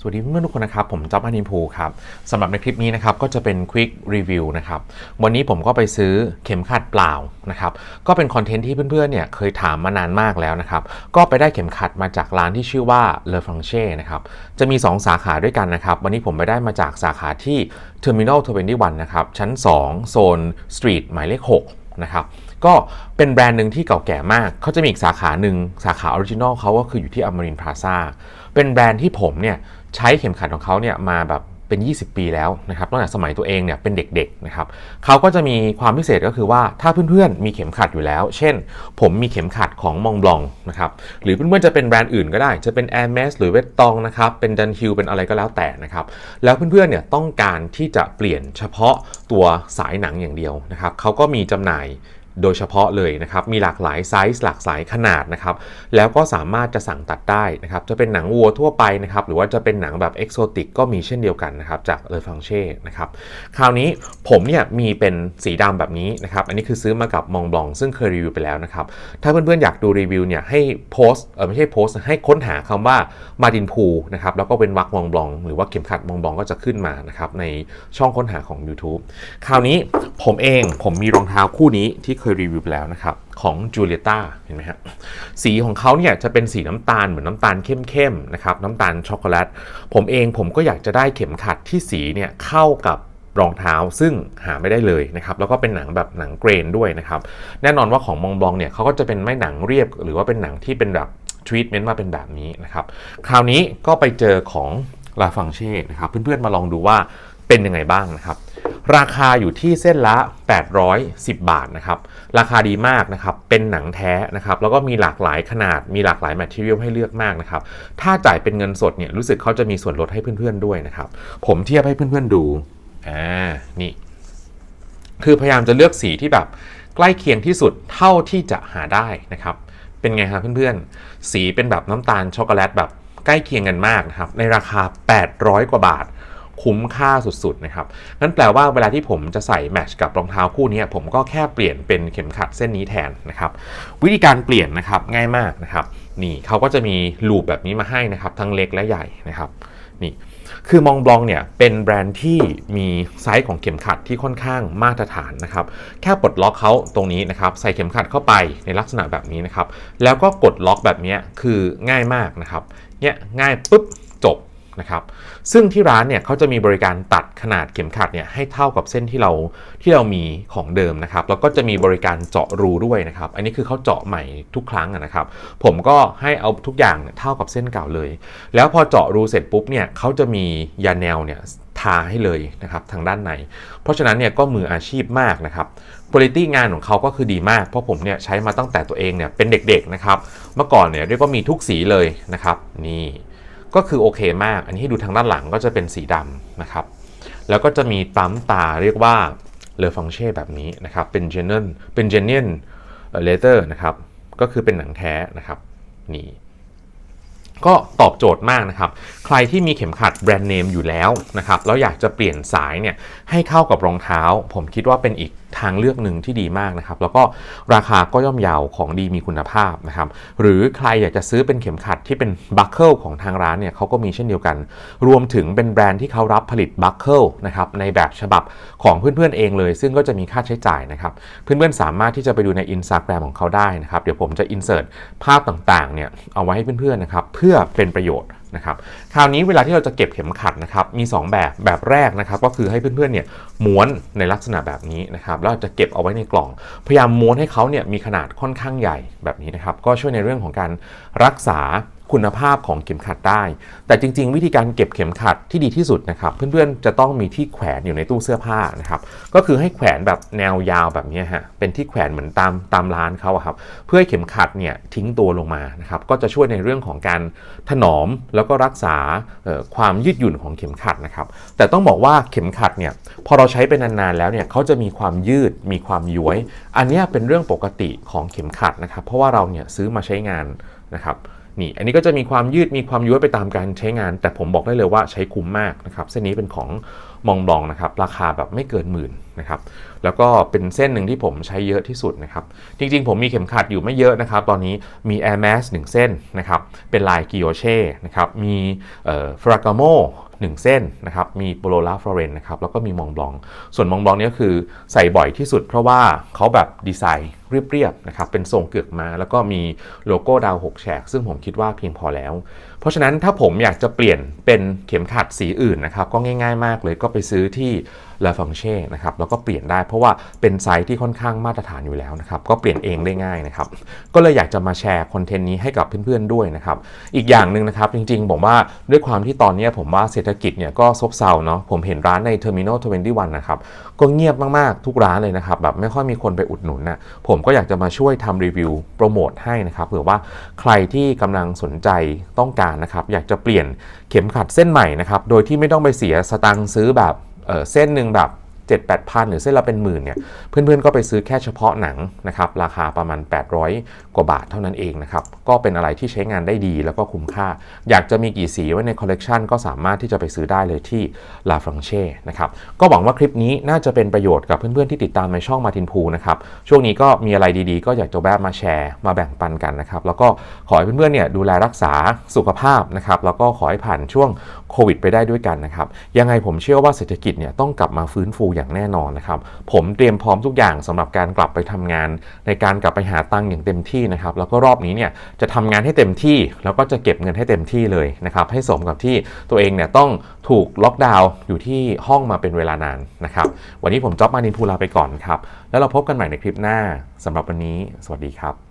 สวัสดีเพื่อนๆทุกคนนะครับ ผมจ๊อบอานินภูครับสำหรับในคลิปนี้นะครับก็จะเป็น Quick Review นะครับวันนี้ผมก็ไปซื้อเข็มขัดเปล่านะครับก็เป็นคอนเทนต์ที่เพื่อนๆเนี่ยเคยถามมานานมากแล้วนะครับก็ไปได้เข็มขัดมาจากร้านที่ชื่อว่า Le f r a n c h e นะครับจะมี 2 สาขาด้วยกันนะครับวันนี้ผมไปได้มาจากสาขาที่ Terminal 21นะครับชั้น 2 โซนสตรีทหมายเลข6นะครับก็เป็นแบรนด์หนึ่งที่เก่าแก่มาก เขาจะมีอีกสาขาหนึ่งสาขาออริจินอลเขาก็คืออยู่ที่อมรินพลาซาเป็นแบรนด์ที่ผมเนี่ย ใช้เข็มขัดของเขาเนี่ยมาแบบเป็น 20 ปีแล้วนะครับตั้งแต่สมัยตัวเองเนี่ยเป็นเด็กๆนะครับเขาก็จะมีความพิเศษก็คือว่าถ้าเพื่อนๆมีเข็มขัดอยู่แล้ว เช่น ผมมีเข็มขัดของมองบลองนะครับหรือเพื่อนๆจะเป็นแบรนด์อื่นก็ได้จะเป็น Air m a s หรือเวตตองนะครับเป็นดันฮิลเป็นอะไรก็แล้วแต่นะครับแล้วเพื่อนๆเนี่ยต้องการที่จะเปลี่ยนเฉพาะตัวสายหนังอย่างเดียวนะครับเขาก็มีจำหน่าย โดยเฉพาะเลยนะครับ มีหลากหลายไซส์หลากหลายขนาดนะครับ แล้วก็สามารถจะสั่งตัดได้นะครับ จะเป็นหนังวัวทั่วไปนะครับ หรือว่าจะเป็นหนังแบบเอกโซติกก็มีเช่นเดียวกันนะครับ จากเลอฟังเช่นะครับ คราวนี้ผมเนี่ยมีเป็นสีดำแบบนี้นะครับ อันนี้คือซื้อมากับมองบลอง ซึ่งเคยรีวิวไปแล้วนะครับ ถ้าเพื่อนๆอยากดูรีวิวเนี่ยให้โพสเออไม่ใช่โพสให้ค้นหาคำว่ามาดินพูนะครับ แล้วก็เป็นวักมองบลอง หรือว่าเข็มขัดมองบลองก็จะขึ้นมานะครับในช่องค้นหาของ YouTube คราวนี้ผมเองผมมีรองเท้าคู่นี้ที่เคยรีวิวไปแล้วนะครับ ของจูเลียต้าเห็นไหมฮะสีของเขาเนี่ยจะเป็นสีน้ำตาลเหมือนน้ำตาลเข้มๆนะครับน้ำตาลช็อกโกแลตผมเองผมก็อยากจะได้เข็มขัดที่สีเนี่ยเข้ากับรองเท้าซึ่งหาไม่ได้เลยนะครับแล้วก็เป็นหนังแบบหนังเกรนด้วยนะครับแน่นอนว่าของมองบลองเนี่ยเขาก็จะเป็นไม่หนังเรียบ หรือว่าเป็นหนังที่เป็นแบบทรีทเมนต์มาเป็นแบบนี้นะครับคราวนี้ก็ไปเจอของลาฟังเช่นะครับเพื่อนๆมาลองดูว่าเป็นยังไงบ้างนะครับ ราคาอยู่ที่เส้นละ 810 บาทนะครับ ราคาดีมากนะครับ เป็นหนังแท้นะครับ แล้วก็มีหลากหลายขนาด มีหลากหลายแมทเทียลให้เลือกมากนะครับ ถ้าจ่ายเป็นเงินสดเนี่ย รู้สึกเขาจะมีส่วนลดให้เพื่อนๆด้วยนะครับ ผมเทียบให้เพื่อนๆดู อ่า นี่ คือพยายามจะเลือกสีที่แบบใกล้เคียงที่สุดเท่าที่จะหาได้นะครับ เป็นไงครับเพื่อนๆ สีเป็นแบบน้ำตาลช็อกโกแลตแบบใกล้เคียงกันมากนะครับ ในราคา 800 กว่าบาท คุ้มค่าสุดๆนะครับนั่นแปลว่าเวลาที่ผมจะใส่แมชกับรองเท้าคู่นี้ผมก็แค่เปลี่ยนเป็นเข็มขัดเส้นนี้แทนนะครับวิธีการเปลี่ยนนะครับง่ายมากนะครับนี่เขาก็จะมีลูปแบบนี้มาให้นะครับทั้งเล็กและใหญ่นะครับนี่คือมองบลองเนี่ยเป็นแบรนด์ที่มีไซส์ของเข็มขัดที่ค่อนข้างมาตรฐานนะครับแค่ปลดล็อกเขาตรงนี้นะครับใส่เข็มขัดเข้าไปในลักษณะแบบนี้นะครับแล้วก็กดล็อกแบบนี้คือง่ายมากนะครับเนี่ยง่ายปุ๊บ นะครับซึ่งที่ร้านเนี่ยเขาจะมีบริการตัดขนาดเข็มขัดเนี่ยให้เท่ากับเส้นที่เราที่เรามีของเดิมนะครับแล้วก็จะมีบริการเจาะรูด้วยนะครับอันนี้คือเขาเจาะใหม่ทุกครั้งนะครับ ผมก็ให้เอาทุกอย่างเนี่ยเท่ากับเส้นเก่าเลย แล้วพอเจาะรูเสร็จปุ๊บเนี่ยเขาจะมียาแนวเนี่ยทาให้เลยนะครับทางด้านใน เพราะฉะนั้นเนี่ยก็มืออาชีพมากนะครับคุณภาพงานของเขาก็คือดีมาก เพราะผมเนี่ยใช้มาตั้งแต่ตัวเองเนี่ยเป็นเด็กๆนะครับ เมื่อก่อนเนี่ยเรียกว่ามีทุกสีเลยนะครับ นี่ ก็คือโอเคมาก อันนี้ให้ดูทางด้านหลังก็จะเป็นสีดำนะครับ แล้วก็จะมีปั๊มตาเรียกว่าเลอฟังเช่แบบนี้นะครับ เป็นเจเนนเป็นเจเนียนเลเตอร์นะครับ ก็คือเป็นหนังแท้นะครับนี่ก็ตอบโจทย์มากนะครับ ใครที่มีเข็มขัดแบรนด์เนมอยู่แล้วนะครับ แล้วอยากจะเปลี่ยนสายเนี่ยให้เข้ากับรองเท้า ผมคิดว่าเป็นอีกทางเลือกหนึ่งที่ดีมากนะครับ แล้วก็ราคาก็ย่อมเยาวของดีมีคุณภาพนะครับ หรือใครอยากจะซื้อเป็นเข็มขัดที่เป็นบัคเกิลของทางร้านเนี่ยเขาก็มีเช่นเดียวกัน รวมถึงเป็นแบรนด์ที่เขารับผลิตบัคเกิลนะครับในแบบฉบับของเพื่อนๆเองเลย ซึ่งก็จะมีค่าใช้จ่ายนะครับ เพื่อนๆสามารถที่จะไปดูในอินสตาแกรมของเขาได้นะครับ เดี๋ยวผมจะอินเสิร์ตภาพต่างๆเนี่ยเอาไว้ให้เพื่อนๆนะครับเพื่อเป็นประโยชน์ นะครับคราวนี้เวลาที่เราจะเก็บเข็มขัดนะครับมี 2 แบบแบบแรกนะครับก็คือให้เพื่อนๆเนี่ยม้วนในลักษณะแบบนี้นะครับแล้วจะเก็บเอาไว้ในกล่อง พยายามม้วนให้เขาเนี่ยมีขนาดค่อนข้างใหญ่แบบนี้นะครับก็ช่วยในเรื่องของการรักษา คุณภาพของเข็มขัดได้ แต่จริง ๆ วิธีการเก็บเข็มขัดที่ดีที่สุดนะครับ เพื่อนๆจะต้องมีที่แขวนอยู่ในตู้เสื้อผ้านะครับ ก็คือให้แขวนแบบแนวยาวแบบนี้ฮะ เป็นที่แขวนเหมือนตามตามร้านเขาครับ เพื่อให้เข็มขัดเนี่ยทิ้งตัวลงมานะครับ ก็จะช่วยในเรื่องของการถนอมแล้วก็รักษาความยืดหยุ่นของเข็มขัดนะครับ แต่ต้องบอกว่าเข็มขัดเนี่ยพอเราใช้ไปนานๆแล้วเนี่ยเขาจะมีความยืดมีความย้วย อันนี้เป็นเรื่องปกติของเข็มขัดนะครับ เพราะว่าเราเนี่ยซื้อมาใช้งานนะครับ นี่อันนี้ก็จะมีความยืดมีความย้วยไปตามการใช้งาน แต่ผมบอกได้เลยว่าใช้คุ้มมากนะครับเส้นนี้เป็นของมองบลองนะครับราคาแบบไม่เกินหมื่นนะครับแล้วก็เป็นเส้นหนึ่งที่ผมใช้เยอะที่สุดนะครับจริงๆ ผมมีเข็มขัดอยู่ไม่เยอะนะครับ ตอนนี้มี Air Max 1 เส้นนะครับเป็นลายกิโอเช่นะครับมีฟรากาโม หนึ่งเส้นนะครับ มีโปโลลาฟลอเรนนะครับ แล้วก็มีมองบลอง ส่วนมองบลองนี่ก็คือใส่บ่อยที่สุดเพราะว่าเขาแบบดีไซน์เรียบๆนะครับ เป็นทรงเกือกมา แล้วก็มีโลโก้ดาวหกแฉก ซึ่งผมคิดว่าเพียงพอแล้ว เพราะฉะนั้นถ้าผมอยากจะเปลี่ยนเป็นเข็มขัดสีอื่นนะครับ ก็ง่ายๆมากเลยก็ไปซื้อที่ La f a n c h e นะครับ แล้วก็เปลี่ยนได้เพราะว่าเป็นไซส์ที่ค่อนข้างมาตรฐานอยู่แล้วนะครับ ก็เปลี่ยนเองได้ง่ายนะครับ ก็เลยอยากจะมาแชร์คอนเทนต์นี้ให้กับเพื่อนๆด้วยนะครับ อีกอย่างหนึ่งนะครับจริงๆผมว่าด้วยความที่ตอนนี้ผมว่าเศรษฐกิจเนี่ยก็ซบเซาเนาะผมเห็นร้านใน Terminal 21นะครับก็เงียบมากๆทุกร้านเลยนะครับแบบไม่ค่อยมีคนไปอุดหนุนนะผมก็อยากจะมาช่วยทำรีวิวโปรโมทให้นะครับเผื่อว่าใครที่กำลังสนใจต้องการนะครับอยากจะเปลี่ยนเข็มขัดเส้นใหม่นะครับโดยที่ไม่ต้องไปเสียสตังค์ซื้อแบบเออเส้นหนึ่งแบบ 7 8พันหรือเส้นละเป็นหมื่นเนี่ยเพื่อนๆก็ไปซื้อแค่เฉพาะหนังนะครับราคาประมาณ 800 กว่าบาทเท่านั้นเองนะครับก็เป็นอะไรที่ใช้งานได้ดีแล้วก็คุ้มค่า อยากจะมีกี่สีไว้ในคอลเลกชันก็สามารถที่จะไปซื้อได้เลยที่ La f r a n c h e นะครับก็หวังว่าคลิปนี้น่าจะเป็นประโยชน์กับเพื่อนๆที่ติดตามในช่องมาทินพูนะครับช่วงนี้ก็มีอะไรดีๆ ก็อยากจะแวะมาแชร์มาแบ่งปันกันนะครับแล้วก็ขอให้เพื่อนๆเนี่ยดูแลรักษาสุขภาพนะครับแล้วก็ขอให้ผ่านช่วงโควิด ไปได้ด้วยกันนะครับยังไงผมเชื่อว่าเศรษฐกิจเนี่ยต้องกลับมาฟื้นฟูอย่างแน่นอนนะครับ ผมเตรียมพร้อมทุกอย่างสำหรับการกลับไปทำงาน ในการกลับไปหาตังค์อย่างเต็มที่นะครับ แล้วก็รอบนี้เนี่ยจะทำงานให้เต็มที่ แล้วก็จะเก็บเงินให้เต็มที่เลยนะครับ ให้สมกับที่ตัวเองเนี่ยต้องถูกล็อกดาวน์อยู่ที่ห้องมาเป็นเวลานานนะครับ วันนี้ผมจ๊อบมานินพูลาไปก่อนครับ แล้วเราพบกันใหม่ในคลิปหน้าสำหรับวันนี้ สวัสดีครับ